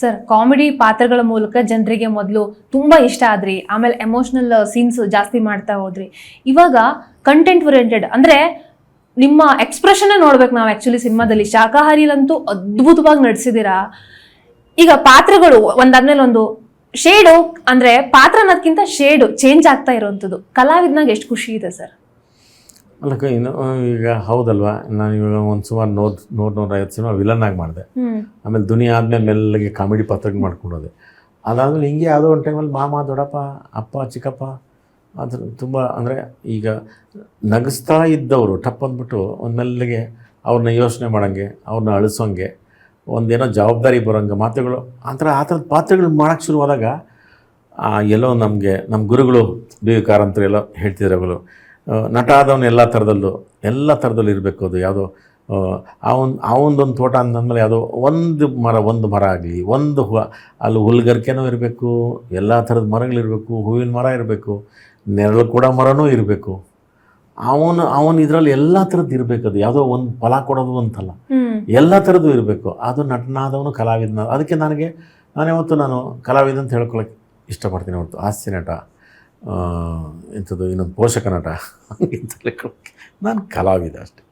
Sir comedy ಪಾತ್ರಗಳ ಮೂಲಕ ಜನರಿಗೆ ಮೊದಲು ತುಂಬಾ ಇಷ್ಟ ಆದ್ರಿ. ಆಮೇಲೆ ಎಮೋಷನಲ್ ಸೀನ್ಸ್ ಜಾಸ್ತಿ ಮಾಡ್ತಾ ಹೋದ್ರಿ. ಇವಾಗ ಕಂಟೆಂಟ್ ಓರಿಯೆಂಟೆಡ್ ಅಂದ್ರೆ ನಿಮ್ಮ ಎಕ್ಸ್ಪ್ರೆಷನ್ ನೋಡ್ಬೇಕು ನಾವು ಆಕ್ಚುಲಿ ಸಿನಿಮಾದಲ್ಲಿ. ಶಾಖಾಹಾರಿಲಂತೂ ಅದ್ಭುತವಾಗಿ ನಡೆಸಿದ್ದೀರಾ? ಈಗ ಪಾತ್ರಗಳು ಒಂದಾದ್ಮೇಲೆ ಒಂದು ಶೇಡು ಅಂದ್ರೆ ಪಾತ್ರ ಅನ್ನೋದಕ್ಕಿಂತ ಶೇಡು ಚೇಂಜ್ ಆಗ್ತಾ ಇರೋವಂಥದ್ದು ಕಲಾವಿದ್ನಾಗ ಎಷ್ಟು ಖುಷಿ ಇದೆ ಸರ್ ಅಲ್ಲಕ್ಕ ಇನ್ನು ಈಗ ಹೌದಲ್ವಾ? ನಾನು ಇವಾಗ ಒಂದು ಸುಮಾರು ನೂರು ನೂರು ನೂರೈವತ್ತು ಸಿನಿಮಾ ವಿಲನ್ ಆಗಿ ಮಾಡಿದೆ. ಆಮೇಲೆ ದುನಿಯಾ ಆದಮೇಲೆ ಮೆಲ್ಲಗೆ ಕಾಮಿಡಿ ಪಾತ್ರಗಳು ಮಾಡ್ಕೊಂಡೋದೆ. ಅದಾದ್ಮೇಲೆ ಹಿಂಗೆ ಯಾವುದೋ ಒಂದು ಟೈಮಲ್ಲಿ ಮಾಮ ದೊಡ್ಡಪ್ಪ ಅಪ್ಪ ಚಿಕ್ಕಪ್ಪ ಅದ್ರ ತುಂಬ ಅಂದರೆ ಈಗ ನಗಿಸ್ತಾ ಇದ್ದವರು ಟಪ್ ಅಂದ್ಬಿಟ್ಟು ಒಂದು ಮೆಲ್ಲಗೆ ಅವ್ರನ್ನ ಯೋಚನೆ ಮಾಡೋಂಗೆ ಅವ್ರನ್ನ ಅಳಿಸೋಂಗೆ ಒಂದೇನೋ ಜವಾಬ್ದಾರಿ ಬರೋಂಗೆ ಮಾತುಗಳು. ಆ ಥರ ಆ ಥರದ ಪಾತ್ರಗಳು ಮಾಡೋಕ್ಕೆ ಶುರುವಾದಾಗ ಆ, ಎಲ್ಲೋ ನಮಗೆ ನಮ್ಮ ಗುರುಗಳು ಎಲ್ಲೋ ಕಾರಂತರು ಎಲ್ಲ ಹೇಳ್ತಿದ್ರು ಅವರು. ನಟ ಆದವನು ಎಲ್ಲ ಥರದಲ್ಲೂ ಎಲ್ಲ ಥರದಲ್ಲೂ ಇರಬೇಕು ಅದು ಯಾವುದೋ ಅವನ್ ಅವನದೊಂದು ತೋಟ ಅಂದಮೇಲೆ ಯಾವುದೋ ಒಂದು ಮರ ಒಂದು ಮರ ಆಗಲಿ ಒಂದು ಹೂ ಅಲ್ಲಿ ಹುಲ್ಗರ್ಕೆನೂ ಇರಬೇಕು ಎಲ್ಲ ಥರದ ಮರಗಳಿರಬೇಕು ಹೂವಿನ ಮರ ಇರಬೇಕು ನೆರಳು ಕೂಡ ಮರನೂ ಇರಬೇಕು. ಅವನು ಅವನು ಇದರಲ್ಲಿ ಎಲ್ಲ ಥರದ್ದು ಇರಬೇಕು ಅದು ಯಾವುದೋ ಒಂದು ಫಲ ಕೊಡೋದು ಅಂತಲ್ಲ. ಎಲ್ಲ ಥರದ್ದು ಇರಬೇಕು ಅದು ನಟನಾದವನು ಕಲಾವಿದನ ಅದಕ್ಕೆ ನನಗೆ ನಾನು ಯಾವತ್ತು ನಾನು ಕಲಾವಿದ ಅಂತ ಹೇಳ್ಕೊಳಕ್ಕೆ ಇಷ್ಟಪಡ್ತೀನಿ ಹೊರತು ಹಾಸ್ಯ ನಟ ಇಂಥದ್ದು ಇನ್ನೊಂದು ಪೋಷಕ ನಟ ನಾನು ಕಲಾವಿದ ಅಷ್ಟೇ.